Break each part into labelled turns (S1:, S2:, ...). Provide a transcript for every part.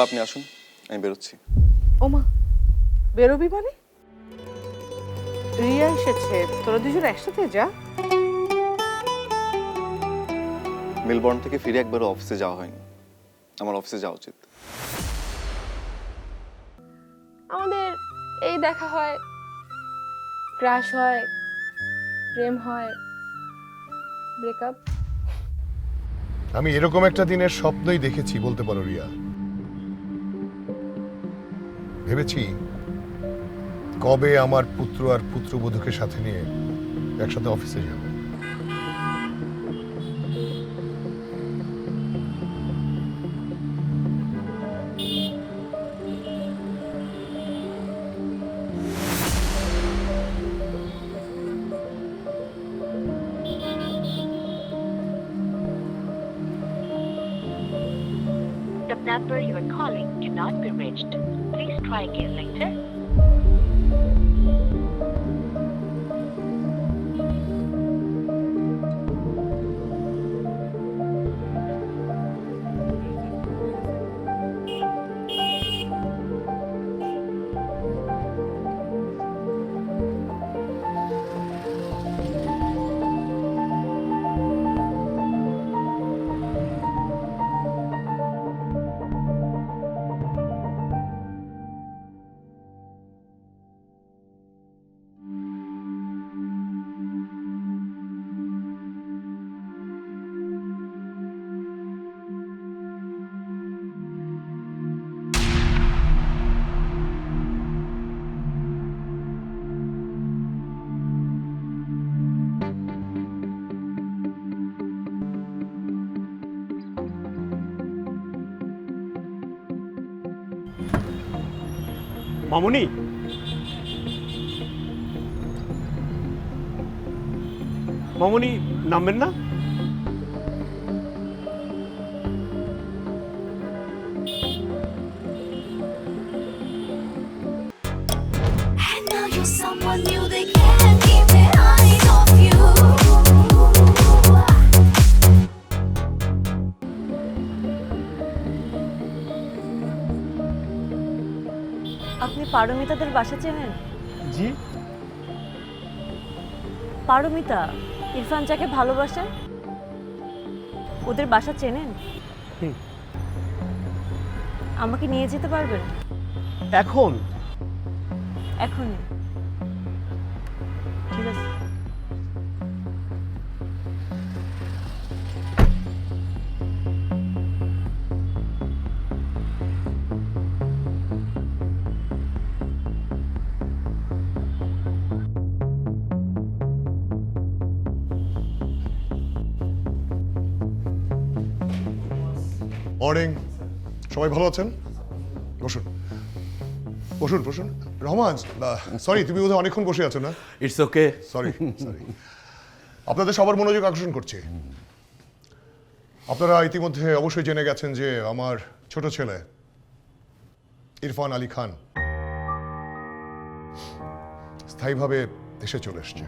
S1: বাবা আপনি আসুন। আমি বেরোচ্ছি।
S2: ওমা বেরোবি মানে? রিয়া এসেছে। তোরা দুজন একসাথে যা।
S1: মেলবর্ন থেকে ফিরে একবারও অফিসে যাওয়া হয়নি। আমার অফিসে যাওয়া উচিত।
S3: আমাদের এই দেখা হয় ক্রাশ হয় প্রেম হয় ব্রেকআপ।
S4: আমি এরকম একটা দিনের স্বপ্নই দেখেছি বলতে পারো রিয়া। ভেবেছি কবে আমার পুত্র আর পুত্রবধূকে সাথে নিয়ে একসাথে অফিসে যাব।
S5: Please try again later.
S6: মামুনি? মামুনি নামবেন না?
S7: পারমিতাদের বাসা চেনেন?
S6: জি।
S7: পারমিতা ইরফান যাকে ভালোবাসেন ওদের বাসা চেনেন? আমাকে নিয়ে যেতে পারবেন?
S6: এখন?
S7: এখনই।
S6: ঠিক আছে।
S4: মর্নিং সবাই ভালো আছেন? বসুন। বসুন বসুন। রহমান সরি তুমি বোধহয় অনেকক্ষণ বসে আছো না?
S8: ইটস ওকে
S4: সরি সরি আপনাদের সবার মনোযোগ আকর্ষণ করছি। আপনারা ইতিমধ্যে অবশ্যই জেনে গেছেন যে আমার ছোট ছেলে ইরফান আলী খান স্থায়ীভাবে দেশে চলে এসছে।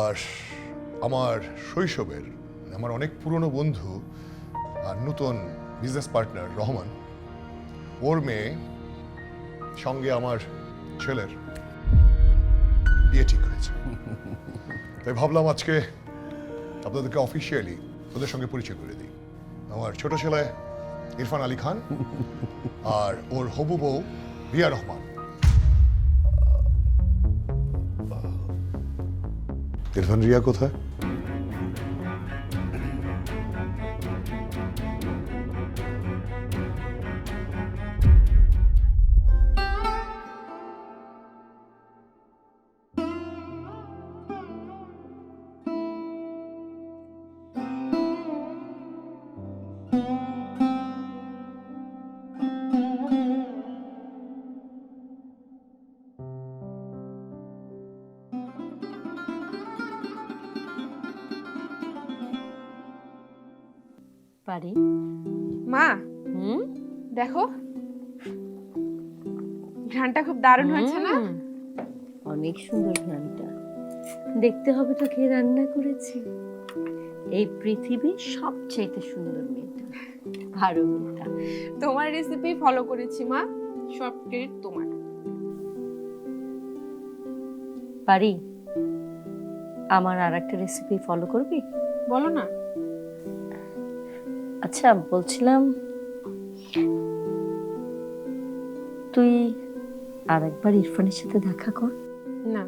S4: আর আমার শৈশবের আমার অনেক পুরনো বন্ধু নতুন বিজনেস পার্টনার রহমান। ওর মেয়ে সঙ্গে আমার ছেলের বিয়ে ঠিক হয়েছে। তাই ভাবলাম আজকে আপনাদেরকে অফিসিয়ালি ওদের সঙ্গে পরিচয় করে দিই। আমার ছোট ছেলে ইরফান আলী খান আর ওর হবু বউ রিয়া রহমান। ইরফান, রিয়া কোথায়?
S7: পারি?
S3: মা
S7: হুম?
S3: দেখো। ঘ্রানটা খুব দারুণ হয়েছে না?
S7: অনেক সুন্দর ঘ্রাণটা। দেখতে হবে তো কে রান্না করেছে। এই পৃথিবীর সবচাইতে সুন্দর মেয়েটা। পারমিতা
S3: তোমার রেসিপি ফলো করেছি মা। সব ক্রেডিট তোমার।
S7: পারি? আমার আর একটা রেসিপি ফলো করবি?
S3: বলো না।
S7: আচ্ছা বলছিলাম তুই আর একবার ইরফানের সাথে দেখা কর।
S3: না।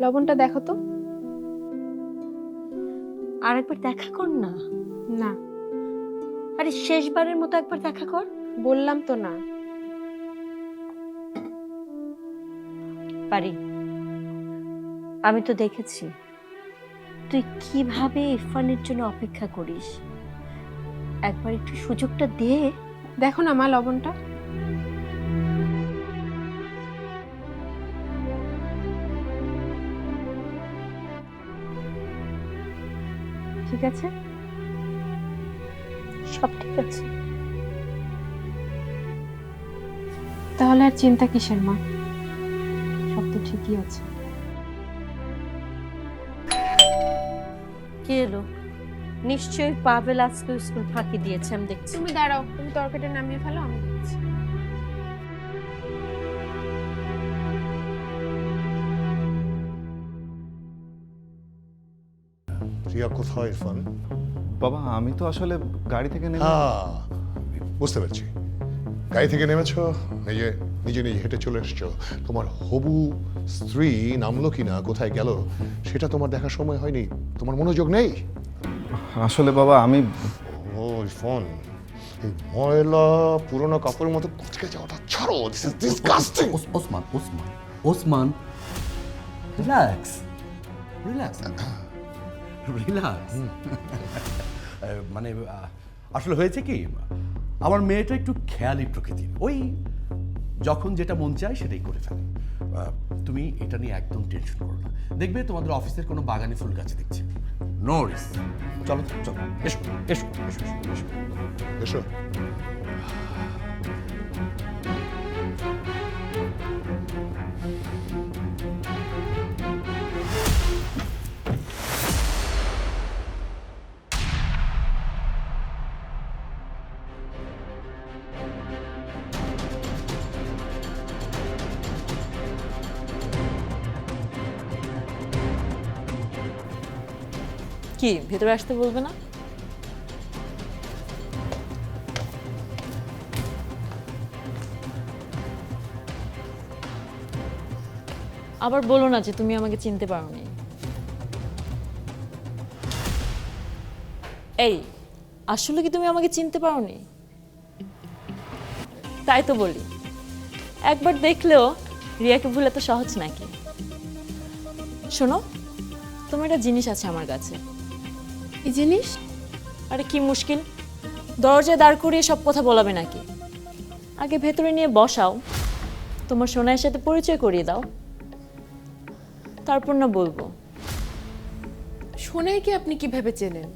S3: লবণটা দেখো তো।
S7: আর একবার দেখা কর না?
S3: না।
S7: আরে শেষবারের মতো একবার দেখা কর।
S3: বললাম তো না।
S7: পারি। আমি তো দেখেছি। তুই কীভাবে ইরফানের জন্য অপেক্ষা করিস? একবার একটু সুযোগটা দে।
S3: দেখো না মা লবণটা। ঠিক আছে?
S7: সব ঠিক আছে।
S3: তাহলে আর চিন্তা কিসের মা? সব তো ঠিকই আছে।
S7: কে এলো? নিশ্চয়ই পাভেল আজকে স্কুল ফাঁকি দিয়েছে আমি দেখছি।
S3: তুমি দাঁড়াও তুমি তরকারিটা নামিয়ে ফেলো আমি
S4: রিয়া কোথায় ইরফান?
S1: বাবা আমি তো আসলে গাড়ি থেকে নেমে
S4: হ্যাঁ বুঝতে পারছি। গাড়ি থেকে নেমেছো নিজে নিজে নিজে হেঁটে চলে এসছো। তোমার হবু স্ত্রী নামলো কিনা কোথায় গেল সেটা তোমার দেখার সময় হয়নি। তোমার মনোযোগ নেই?
S1: আসলে বাবা আমি
S4: ও ফোন এই ময়লা পুরোনো কাপড়ের মতো কুচকে যাওয়াটা ছাড়ো। This is disgusting
S8: Osman Osman Osman relax relax relax মানে আসলে হয়েছে কি আমার মেয়েটা একটু খেয়ালি প্রকৃতির। ওই যখন যেটা মন চায় সেটাই করে ফেলে। তুমি এটা নিয়ে একদম টেনশন করো না। দেখবে তোমাদের অফিসের কোনো বাগানে ফুল গাছ দেখছে। নো রিস চলো চলো। এসো এসো এসো এসো। এসো।
S9: কি? ভেতরে আসতে বলবে না? আবার বলো না যে তুমি আমাকে চিনতে পারোনি। এই, আসলে কি তুমি আমাকে চিনতে পারোনি? তাই তো বলি। একবার দেখলেও রিয়াকে ভুল এত সহজ নাকি? শোনো, তোমার একটা জিনিস আছে আমার কাছে।
S3: এই জিনিস?
S9: আরে কি মুশকিল। দরজায় দাঁড় করিয়ে সব কথা বলাবে নাকি? আগে ভেতরে নিয়ে বসাও। তোমার সোনাইয়ের সাথে পরিচয় করিয়ে দাও। তারপর না বলব।
S3: শোনাই কি আপনি কীভাবে চেনেন?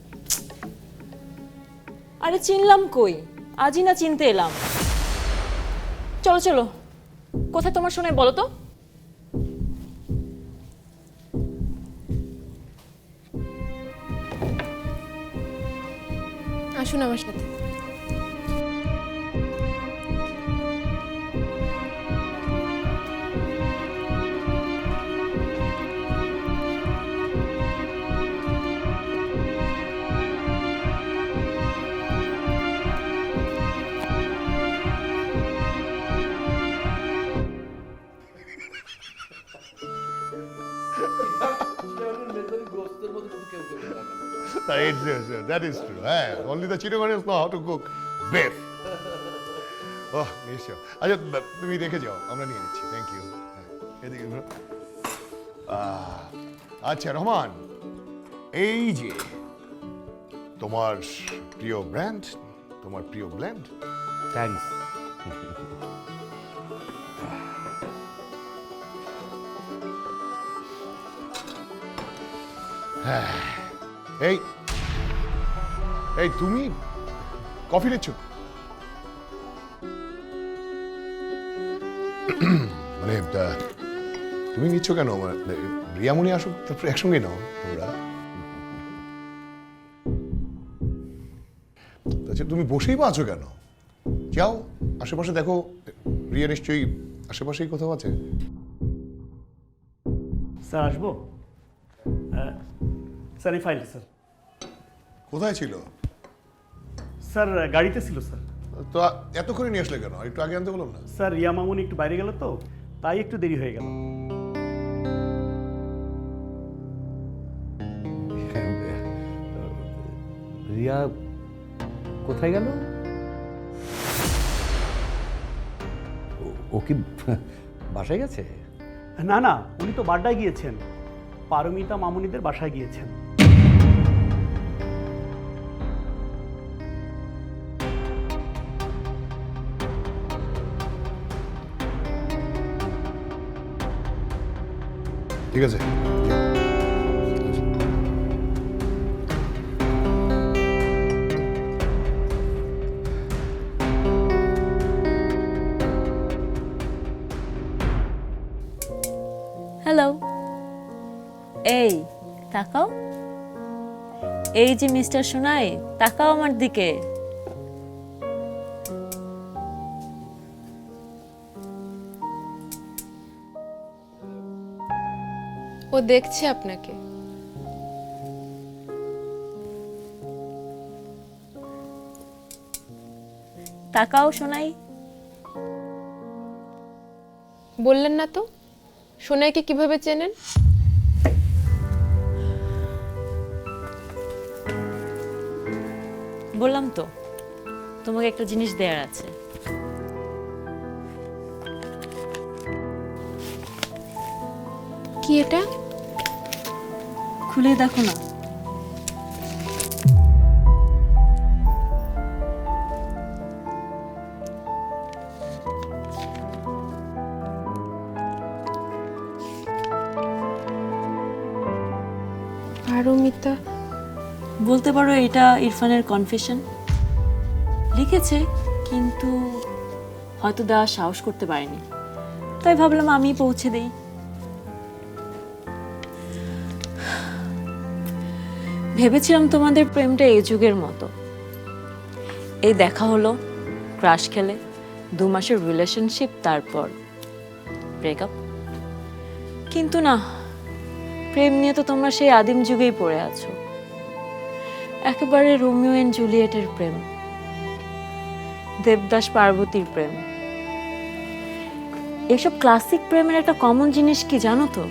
S9: আরে চিনলাম কই? আজই না চিনতে এলাম। চলো চলো। কোথায় তোমার শোনাই বলো তো?
S3: আসুন আমার সাথে
S4: দ্যাট ইজ ট্রু হ্যাঁ। Only the Chittagonians know how to cook beef oh নিশ্চয় আচ্ছা তুমি রেখে যাও আমরা নিয়ে নিচ্ছি। থ্যাংক ইউ এদিকে আচ্ছা রহমান এই যে তোমার প্রিয় ব্র্যান্ড তোমার প্রিয় ব্ল্যান্ড
S8: থ্যাংকস
S4: এই এই তুমি কফি নিচ্ছ? মানে তুমি নিচ্ছ কেন? মানে রিয়ামণি আসুক, তারপরে একসঙ্গে নাও তোমরা। আচ্ছা তুমি বসেই বা আছো কেন? যাও, আশেপাশে দেখো। রিয়া নিশ্চয়ই আশেপাশেই কোথাও আছে?
S6: স্যার, আসব? স্যার এই ফাইল স্যার।
S4: কোথায় ছিল?
S6: স্যার গাড়িতে ছিল স্যার।
S4: তো এতক্ষণে নিয়ে আসলে কেন? একটু আগে আনতে বললাম না।
S6: স্যার রিয়া মামুনি একটু বাইরে গেল তো তাই একটু দেরি হয়ে গেল।
S8: রিয়া কোথায় গেল? ও- ও কি বাসায় গেছে?
S6: না না উনি তো বাড্ডায় গিয়েছেন। পারমিতা মামুনিদের বাসায় গিয়েছেন।
S4: ঠিক আছে?
S9: হ্যালো এই তাকাও। এই যে মিস্টার সোনাই তাকাও আমার দিকে।
S3: ও দেখছে আপনাকে।
S9: তাকাও শোনাই
S3: বললেন না তো সোনাইকে কীভাবে চেনেন?
S9: বললাম তো তোমাকে একটা জিনিস দেয়ার আছে।
S3: কি এটা?
S9: খুলে দেখো না।
S3: পারমিতা
S9: বলতে পারো এটা ইরফানের কনফেশন লিখেছে কিন্তু হয়তো দেওয়ার সাহস করতে পারেনি। তাই ভাবলাম আমি পৌঁছে দেই। ভেবেছিলাম তোমাদের প্রেমটা এই যুগের মতো। এই দেখা হলো ক্রাশ খেলে, দু মাসের রিলেশনশিপ তারপর ব্রেকআপ কিন্তু না, প্রেম নিয়ে তো তোমরা সেই আদিম যুগেই পড়ে আছো। একেবারে রোমিও এন্ড জুলিয়েটের প্রেম। দেবদাস পার্বতীর প্রেম। এসব ক্লাসিক প্রেমের একটা কমন জিনিস কি জানো তো?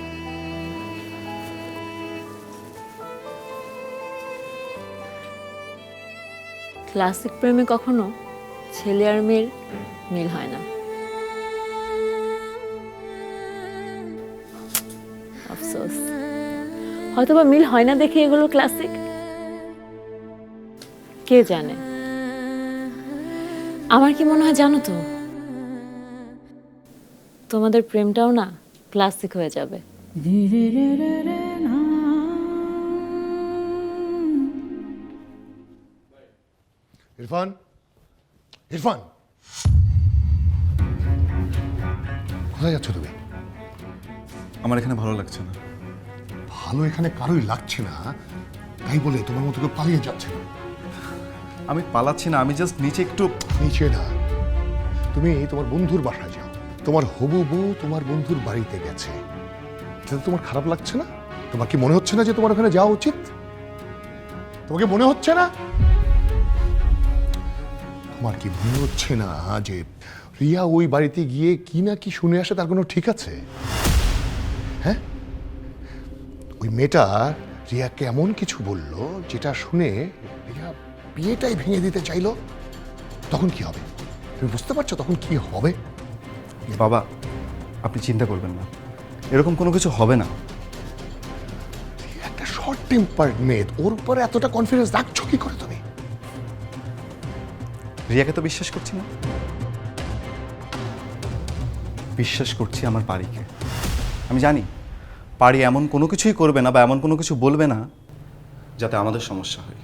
S9: ক্লাসিক প্রেমে কখনো ছেলে আর মেয়ের মিল হয় না। আফসোস। হয়তো বা মিল হয় না দেখে এগুলো ক্লাসিক? কে জানে? আমার কি মনে হয় জানো তো? তোমাদের প্রেমটাও না ক্লাসিক হয়ে যাবে।
S4: ইরফান ইরফান কোথায় যাচ্ছ তুমি?
S1: আমার এখানে ভালো লাগছে না।
S4: ভালো এখানে কারোই লাগছে না তাই বলে তোমার মতো কেউ পালিয়ে যাচ্ছে না।
S1: আমি পালাচ্ছি না আমি জাস্ট নিচে একটু
S4: নিচে না। তুমি তোমার বন্ধুর বাসায় যাও। তোমার হবু বউ তোমার বন্ধুর বাড়িতে গেছে। এটাতে তোমার খারাপ লাগছে না? তোমার কি মনে হচ্ছে না যে তোমার ওখানে যাওয়া উচিত? তোমাকে মনে হচ্ছে না? তোমার কি মনে হচ্ছে না যে রিয়া ওই বাড়িতে গিয়ে কি না কি শুনে আসে তার কোনো ঠিক আছে? হ্যাঁ? ওই মেয়েটা রিয়াকে এমন কিছু বলল যেটা শুনে রিয়া বিয়েটাই ভেঙে দিতে চাইলো? তখন কি হবে? তুমি বুঝতে পারছ তখন কি হবে?
S1: বাবা আপনি চিন্তা করবেন না। এরকম কোনো কিছু হবে না।
S4: একটা শর্ট টেম্পার মেয়ে ওর উপরে এতটা কনফিডেন্স রাখছো কি করে
S1: রিয়াকে তো বিশ্বাস করছি না। বিশ্বাস করছি আমার পারিকে। আমি জানি, পারি এমন কোনো কিছুই করবে না বা এমন কোনো কিছু বলবে না যাতে আমাদের সমস্যা হয়।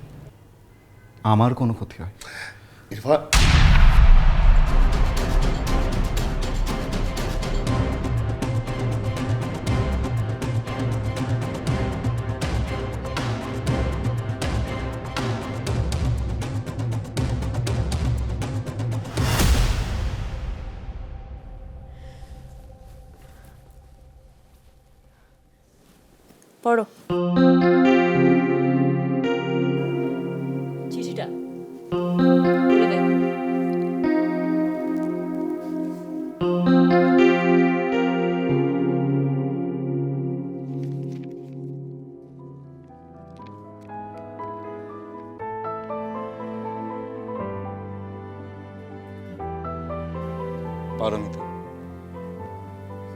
S1: আমার কোনো ক্ষতি হয়।
S4: ইরফান।
S9: পড়ো। চিঠিটা।
S1: পারমিতা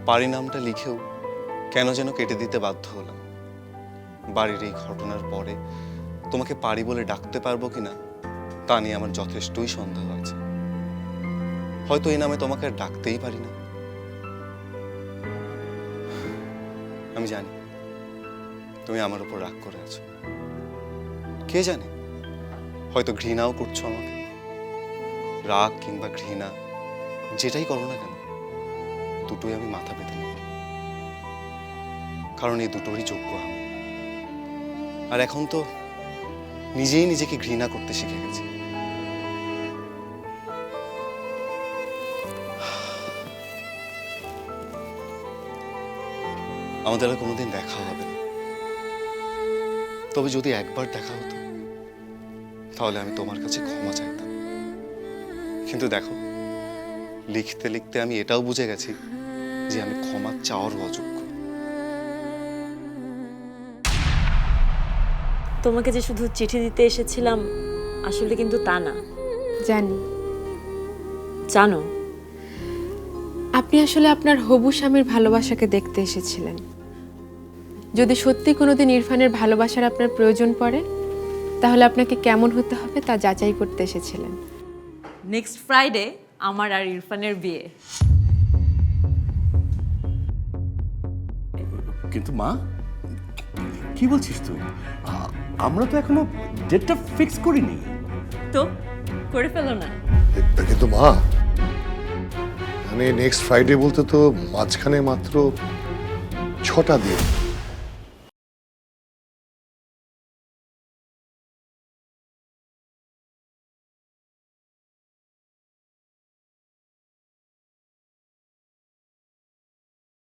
S1: পারি নামটা লিখেও কেন যেন কেটে দিতে বাধ্য হলাম। বাড়ির এই ঘটনার পরে তোমাকে পারি বলে ডাকতে পারব কিনা, তা নিয়ে আমার যথেষ্টই সন্দেহ আছে। হয়তো এই নামে তোমাকে ডাকতেই পারি না। আমি জানি, তুমি আমার উপর রাগ করে আছো। কে জানে, হয়তো ঘৃণাও করছ আমাকে। রাগ কিংবা ঘৃণা, যেটাই করো না কেন, দুটোই আমি মাথা পেতে নেব কারণ এই দুটোরই যোগ্য আমি। আর এখন তো নিজেই নিজেকে ঘৃণা করতে শিখে গেছি। আমাদের আর কোনোদিন দেখা হবে না। তবে যদি একবার দেখা হতো, তাহলে আমি তোমার কাছে ক্ষমা চাইতাম। কিন্তু দেখো, লিখতে লিখতে আমি এটাও বুঝে গেছি যে আমি ক্ষমা চাওয়ার অযোগ্য।
S9: তোমাকে যে শুধু চিঠি দিতে এসেছিলাম আসলে কিন্তু তা না।
S3: জানি।
S9: জানো?
S3: আপনি আসলে আপনার হবু স্বামীর ভালোবাসাকে দেখতে এসেছিলেন। যদি সত্যি কোনোদিন ইরফানের ভালোবাসার আপনার প্রয়োজন পড়ে তাহলে আপনাকে কেমন হতে হবে তা যাচাই করতে এসেছিলেন।
S9: নেক্সট ফ্রাইডে আমার আর ইরফানের বিয়ে।
S8: কিন্তু মা কি বলছিস তুই? আমরা তো এখনও ডেটটা ফিক্স করিনি।
S9: তো করে ফেলো না।
S4: কিন্তু মা। মানে নেক্সট ফ্রাইডে বলতে তো মাঝখানে মাত্র ছটা দিন।